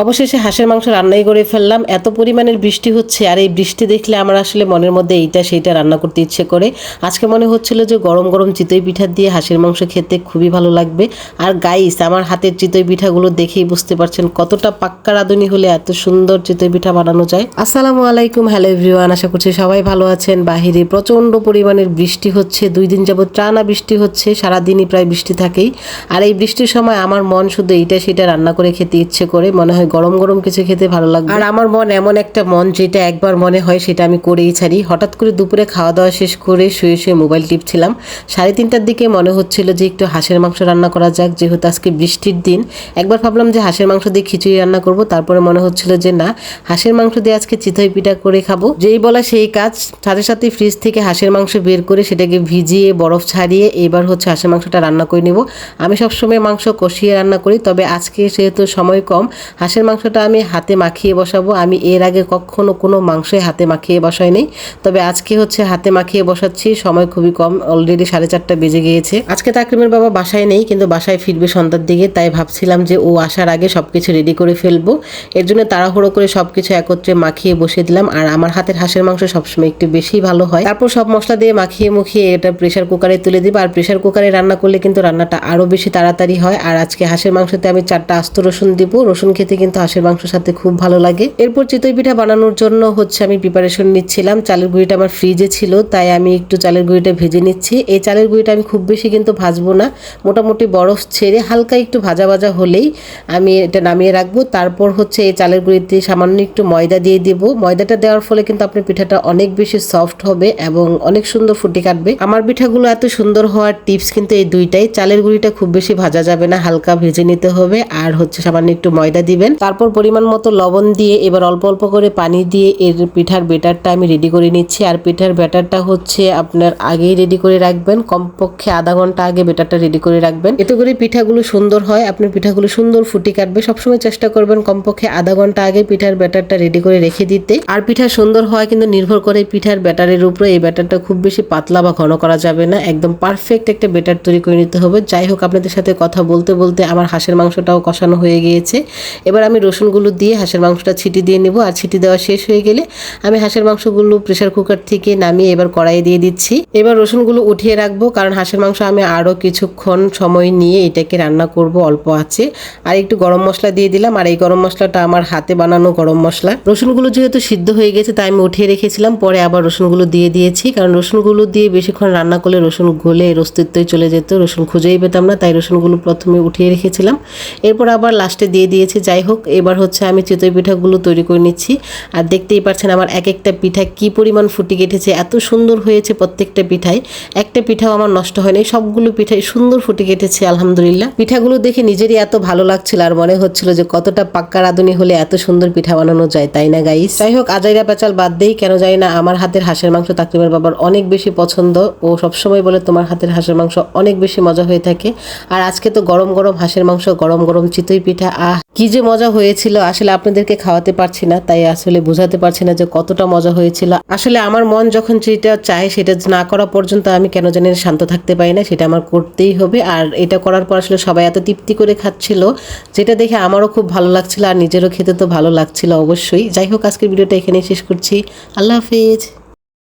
অবশেষে হাঁসের মাংস রান্নাই করে ফেললাম। এত পরিমাণের বৃষ্টি হচ্ছে, আর এই বৃষ্টি দেখলে আমার আসলে মনের মধ্যে এইটা সেইটা রান্না করতে ইচ্ছে করে। আজকে মনে হচ্ছিল যে গরম গরম চিতই পিঠা দিয়ে হাঁসের মাংস খেতে খুবই ভালো লাগবে। আর গাইস আমার হাতের চিতই পিঠাগুলো দেখেই বুঝতে পারছেন কতটা পাক্কা রাঁধুনি হলে এত সুন্দর চিতই পিঠা বানানো যায়। আসসালামু আলাইকুম, হ্যালো এভরিওয়ান আশা করছি সবাই ভালো আছেন। বাহিরে প্রচণ্ড পরিমাণের বৃষ্টি হচ্ছে, দুই দিন যাবত টানা বৃষ্টি হচ্ছে, সারাদিনই প্রায় বৃষ্টি থাকেই। আর এই বৃষ্টির সময় আমার মন শুধু এইটা সেটা রান্না করে খেতে ইচ্ছে করে, মনে হয় গরম গরম কিছু খেতে ভালো লাগবে? আর আমার মন এমন একটা মন যেটা একবার মনে হয় সেটা আমি করেই ছাড়ি। হঠাৎ করে দুপুরে খাওয়া দাওয়া শেষ করে শুয়ে শুয়ে মোবাইল টিপছিলাম। সাড়ে তিনটার দিকে মনে হচ্ছিল যে একটু হাঁসের মাংস রান্না করা যাক। যেহেতু আজকে বৃষ্টির দিন, একবার ভাবলাম যে হাঁসের মাংস দিয়ে খিচুড়ি রান্না করব। তারপরে মনে হচ্ছিল যে না, হাঁসের মাংস দিয়ে আজকে চিতই পিঠা করে খাব। যেই বলা সেই কাজ। সাথে সাথে ফ্রিজ থেকে হাঁসের মাংস বের করে সেটাকে ভিজিয়ে, বরফ ছাড়িয়ে এবার হচ্ছে হাঁসের মাংসটা রান্না করে নেব। আমি সবসময় মাংস কষিয়ে রান্না করি, তবে আজকে সেহেতু সময় কম। হাঁসের মাংসটা আমি হাতে মাখিয়ে বসাবো। আমি এর আগে কখনো কোনো মাংসই হাতে মাখিয়ে বসাই নেই। তবে আজকে হচ্ছে হাতে মাখিয়ে বসাচ্ছি। সময় খুবই কম অলরেডি সাড়ে চারটা বেজে গিয়েছে। আজকে তাকরিমের বাবা বাসায় নেই, কিন্তু বাসায় ফিরবে সন্ধ্যার দিকে। তাই ভাবছিলাম যে ও আসার আগে সব কিছু রেডি করে ফেলব। এর জন্য তাড়াহুড়ো করে সব কিছু একত্রে মাখিয়ে বসিয়ে দিলাম। আর আমার হাতের হাঁসের মাংস সবসময় একটু বেশি ভালো হয়। তারপর সব মশলা দিয়ে মাখিয়ে মুখিয়ে এটা প্রেশার কুকারে তুলে দিব। আর প্রেশার কুকারে রান্না করলে কিন্তু রান্নাটা আরও বেশি তাড়াতাড়ি হয়। আর আজকে হাঁসের মাংসতে আমি চারটা আস্ত রসুন দিব। রসুন খেতে কিন্তু হাঁসের মাংসের সাথে খুব ভালো লাগে। এরপর চিতই পিঠা বানানোর জন্য হচ্ছে আমি প্রিপারেশন নিচ্ছিলাম। চালের গুঁড়িটা আমার ফ্রিজে ছিল, তাই আমি একটু চালের গুঁড়িটা ভেজে নিচ্ছি। এই চালের গুঁড়িটা আমি খুব বেশি কিন্তু ভাজবো না, মোটামুটি বরফ ছেড়ে হালকা একটু ভাজা ভাজা হলেই আমি এটা নামিয়ে রাখব। তারপর হচ্ছে এই চালের গুঁড়িতে সামান্য একটু ময়দা দিয়ে দেবো। ময়দাটা দেওয়ার ফলে কিন্তু আপনার পিঠাটা অনেক বেশি সফট হবে এবং অনেক সুন্দর ফুটি কাটবে। আমার পিঠাগুলো এত সুন্দর হওয়ার টিপস কিন্তু এই দুইটাই। চালের গুঁড়িটা খুব বেশি ভাজা যাবে না, হালকা ভেজে নিতে হবে। আর হচ্ছে সামান্য একটু ময়দা দিবেন। তারপর পরিমাণ মতো লবণ দিয়ে এবার অল্প অল্প করে পানি দিয়ে এর পিঠার বেটারটা আমি রেডি করে নিচ্ছি। আর পিঠার ব্যাটারটা হচ্ছে আপনার আগেই রেডি করে রাখবেন। কমপক্ষে আধা ঘণ্টা আগে বেটারটা রেডি করে রাখবেন। এতে করে পিঠাগুলো সুন্দর হয়। আপনার পিঠাগুলো সুন্দর ফুটি কাটবে। সবসময় চেষ্টা করবেন কমপক্ষে আধা ঘণ্টা আগে পিঠার ব্যাটারটা রেডি করে রেখে দিতে। আর পিঠা সুন্দর হয়, কিন্তু নির্ভর করে পিঠার ব্যাটারের উপরে এই ব্যাটারটা খুব বেশি পাতলা বা ঘন করা যাবে না। একদম পারফেক্ট একটা বেটার তৈরি করে নিতে হবে। যাই হোক, আপনাদের সাথে কথা বলতে বলতে আমার হাঁসের মাংসটাও কষানো হয়ে গিয়েছে। এবার আমি রসুনগুলো দিয়ে হাঁসের মাংসটা ছিটি দিয়ে নেব। আর ছিটি দেওয়া শেষ হয়ে গেলে আমি হাঁসের মাংসগুলো প্রেশার কুকার থেকে নামিয়ে এবার কড়াইয়ে দিয়ে দিচ্ছি। এবার রসুনগুলো উঠিয়ে রাখব, কারণ হাঁসের মাংস আমি আরও কিছুক্ষণ সময় নিয়ে এটাকে রান্না করব অল্প আছে। আর একটু গরম মশলা দিয়ে দিলাম, আর এই গরম মশলাটা আমার হাতে বানানো গরম মশলা। রসুনগুলো যেহেতু সিদ্ধ হয়ে গেছে, তাই আমি উঠিয়ে রেখেছিলাম, পরে আবার রসুনগুলো দিয়ে দিয়েছি। কারণ রসুনগুলো দিয়ে বেশিক্ষণ রান্না করলে রসুন গলে এর অস্তিত্বই চলে যেত, রসুন খুঁজেই পেতাম না, তাই রসুনগুলো প্রথমে উঠিয়ে রেখেছিলাম। এরপর আবার লাস্টে দিয়ে দিয়েছি, যাই হোক এবার হচ্ছে আমি চিতই পিঠাগুলো তৈরি করে নিচ্ছি। আর দেখতেই পাচ্ছেন আমার এক একটা পিঠা কি পরিমাণ ফুটি কেটেছে এত সুন্দর হয়েছে প্রত্যেকটা পিঠাই একটা পিঠাও আমার নষ্ট হয়নি, সবগুলো পিঠাই সুন্দর ফুটি কেটেছে আলহামদুলিল্লাহ। পিঠাগুলো দেখে নিজেরই এত ভালো লাগছিল আর মনে হচ্ছিল যে কতটা পাক্কা রাঁধুনি হলে এত সুন্দর পিঠা বানানো যায়, তাই না গাইস যাই হোক, আজাইরা পেঁচাল বাদ দেই, কেন জানি না আমার হাতের হাঁসের মাংস তাকরিমের বাবার অনেক বেশি পছন্দ। ও সবসময় বলে তোমার হাতের হাঁসের মাংস অনেক বেশি মজা হয়ে থাকে। আর আজকে তো গরম গরম হাঁসের মাংস, গরম গরম চিতই পিঠা, আহ, কি যে মজা হয়েছিল। আসলে আপনাদেরকে খাওয়াতে পারছি না, তাই আসলে বোঝাতে পারছি না যে কতটা মজা হয়েছিল। আসলে আমার মন যখন যেটা চায় সেটা না করা পর্যন্ত আমি কেন জানি শান্ত থাকতে পারি না, সেটা আমার করতেই হবে। আর এটা করার পর আসলে সবাই এত তৃপ্তি করে খাচ্ছিল, যেটা দেখে আমারও খুব ভালো লাগছিল আর নিজেরও খেতে তো ভালো লাগছিল অবশ্যই। যাই হোক, আজকের ভিডিওটা এখানেই শেষ করছি। আল্লাহ হাফিজ।